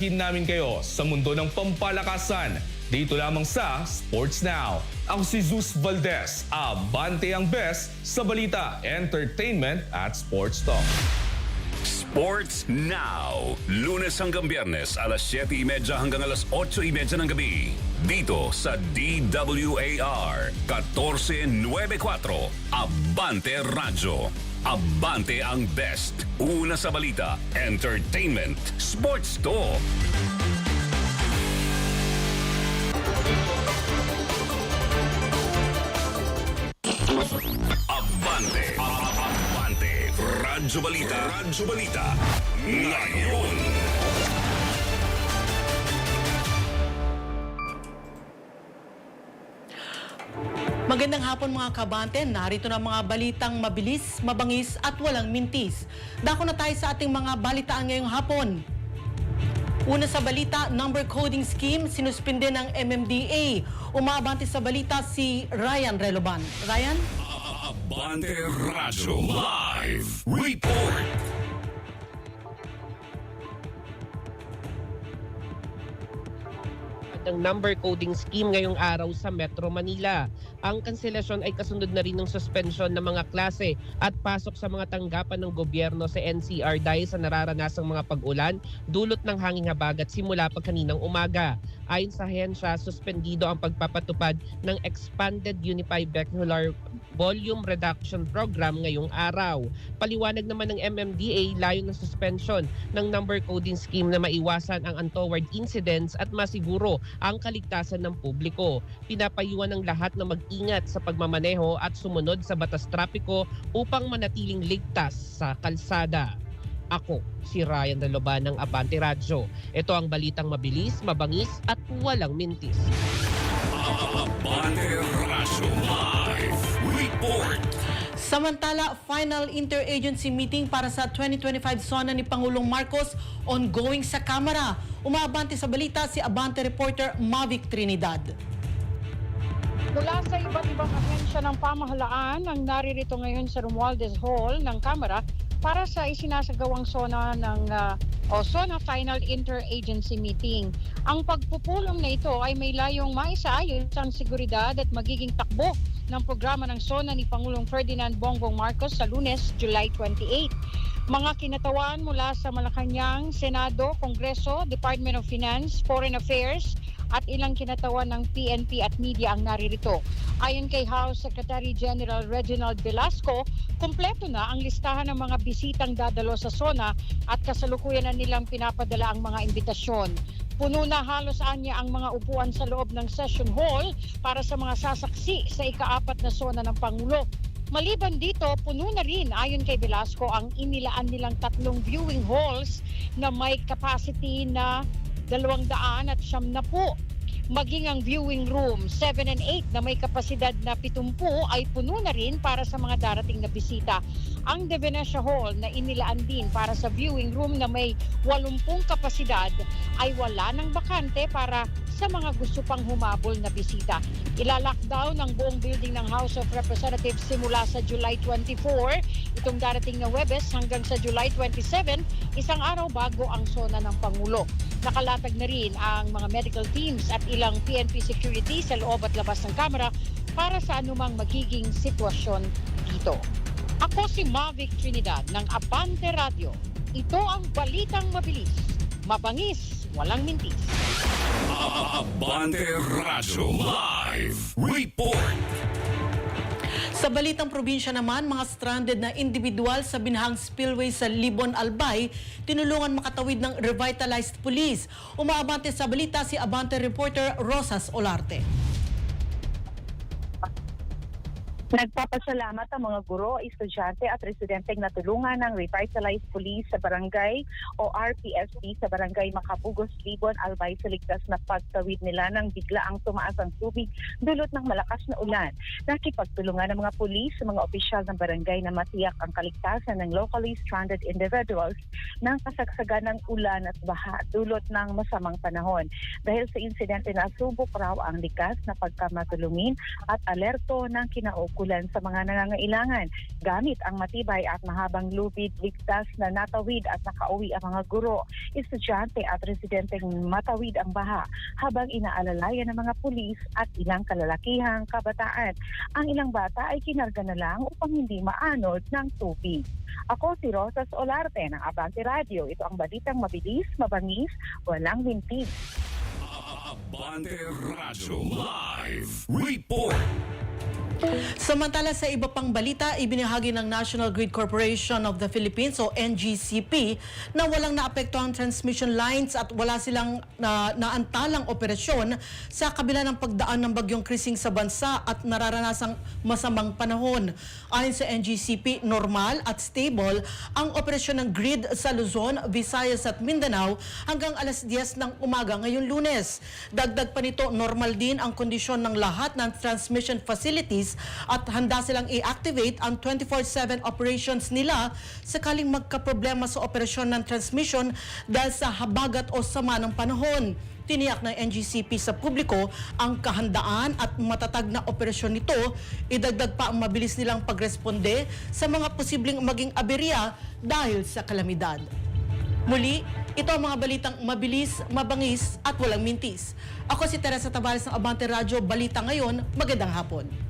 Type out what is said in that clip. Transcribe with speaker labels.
Speaker 1: Hin namin kayo sa mundo ng pampalakasan dito lamang sa Sports Now. Ako si Zeus Valdez, abante ang best sa balita, entertainment at sports talk.
Speaker 2: Sports Now. Lunes hanggang biyernes, alas 7.30 hanggang alas 8.30 ng gabi. Dito sa DWAR 1494. Abante Radyo. Abante ang best. Una sa balita, entertainment, sports talk. Abante. Abante. Radyo Balita. Radyo Balita. Ngayon.
Speaker 3: Magandang hapon mga kabante, narito na mga balitang mabilis, mabangis at walang mintis. Dako na tayo sa ating mga balitaan ngayong hapon. Una sa balita, number coding scheme sinuspinde ng MMDA. Umabante sa balita si Ryan Reloban. Ryan?
Speaker 2: Abante Radyo Live Report.
Speaker 4: ng number coding scheme ngayong araw sa Metro Manila. Ang kanselasyon ay kasunod na rin ng suspension ng mga klase at pasok sa mga tanggapan ng gobyerno sa NCR dahil sa nararanasang mga pag-ulan dulot ng hanging habagat simula pa kaninang umaga. Ayon sa hensya, suspendido ang pagpapatupad ng Expanded Unified Vehicular Volume Reduction Program ngayong araw. Paliwanag naman ng MMDA layo ng suspension ng number coding scheme na maiwasan ang untoward incidents at masiguro ang kaligtasan ng publiko. Pinapayuhan ng lahat na mag-ingat sa pagmamaneho at sumunod sa batas trapiko upang manatiling ligtas sa kalsada. Ako, si Ryan Daloban ng Abante Radyo. Ito ang balitang mabilis, mabangis at walang mintis.
Speaker 2: Abante Radyo Live Report.
Speaker 3: Samantala, final interagency meeting para sa 2025 SONA ni Pangulong Marcos ongoing sa Kamara. Umabante sa balita si Abante reporter Mavic Trinidad.
Speaker 5: Mula sa iba't ibang ahensya ng pamahalaan ang naririto ngayon sa Romualdez Hall ng Kamara para sa isinasagawang SONA ng ah, o SONA Final Interagency Meeting. Ang pagpupulong na ito ay may layong maisaayos ang seguridad at magiging takbo ng programa ng SONA ni Pangulong Ferdinand Bongbong Marcos sa lunes, July 28. Mga kinatawan mula sa Malacanang, Senado, Kongreso, Department of Finance, Foreign Affairs, at ilang kinatawan ng PNP at media ang naririto. Ayon kay House Secretary General Reginald Velasco, kumpleto na ang listahan ng mga bisitang dadalo sa SONA at kasalukuyan na nilang pinapadala ang mga imbitasyon. Puno na halos anya ang mga upuan sa loob ng session hall para sa mga sasaksi sa ikaapat na SONA ng Pangulo. Maliban dito, puno na rin ayon kay Velasco ang inilaan nilang tatlong viewing halls na may capacity na dalawang daan at siyam na po. Maging ang viewing room 7 and 8 na may kapasidad na 70 ay puno na rin para sa mga darating na bisita. Ang De Venecia Hall na inilaan din para sa viewing room na may 80 kapasidad ay wala ng bakante para sa mga gusto pang humabol na bisita. Ilalakdown ang buong building ng House of Representatives simula sa July 24, itong darating na Webes hanggang sa July 27, isang araw bago ang sona ng Pangulo. Nakalatag na rin ang mga medical teams at ilang PNP security sa loob at labas ng Kamara para sa anumang magiging sitwasyon dito. Ako si Mavic Trinidad ng Abante Radio. Ito ang balitang mabilis, mabangis, walang mintis.
Speaker 2: Abante Radyo Live Report.
Speaker 3: Sa balitang probinsya naman, mga stranded na individual sa Binhang Spillway sa Libon, Albay, tinulungan makatawid ng revitalized police. Umaabante sa balita si Abante reporter Rosas Olarte.
Speaker 6: Nagpapasalamat ang mga guro, estudyante at residenteng natulungan ng Revitalized Police sa Barangay o RPSP sa Barangay Makapugos, Libon, Albay sa ligtas na pagtawid nila nang bigla ang tumaas ang tubig dulot ng malakas na ulan. Nakipagtulungan ng mga pulis sa mga opisyal ng barangay na matiyak ang kaligtasan ng locally stranded individuals ng kasagsagan ng ulan at baha dulot ng masamang panahon. Dahil sa insidente na subok raw ang likas na pagkamatulungin at alerto ng kinaukulan kaukulan sa mga nangangailangan. Gamit ang matibay at mahabang lubid, ligtas na natawid at nakauwi ang mga guro, estudyante at residenteng matawid ang baha habang inaalalayan ng mga pulis at ilang kalalakihang kabataan. Ang ilang bata ay kinarga na lang upang hindi maanod ng tubig. Ako si Rosas Olarte ng Abante Radio. Ito ang balitang mabilis, mabangis, walang mintis.
Speaker 2: Abante Radyo Live Report.
Speaker 3: Samantala sa iba pang balita, ibinahagi ng National Grid Corporation of the Philippines o NGCP na walang naapektuhang transmission lines at wala silang na, naantalang operasyon sa kabila ng pagdaan ng bagyong krising sa bansa at nararanasang masamang panahon. Ayon sa NGCP, normal at stable ang operasyon ng grid sa Luzon, Visayas at Mindanao hanggang alas 10 ng umaga ngayong lunes. Dagdag pa nito, normal din ang kondisyon ng lahat ng transmission facilities at handa silang i-activate ang 24-7 operations nila sakaling magkaproblema sa operasyon ng transmission dahil sa habagat o sama ng panahon. Tiniyak ng NGCP sa publiko ang kahandaan at matatag na operasyon nito. Idagdag pa ang mabilis nilang pagresponde sa mga posibleng maging aberya dahil sa kalamidad. Muli, ito ang mga balitang mabilis, mabangis at walang mintis. Ako si Teresa Tavares ng Abante Radio, Balita Ngayon, magandang hapon.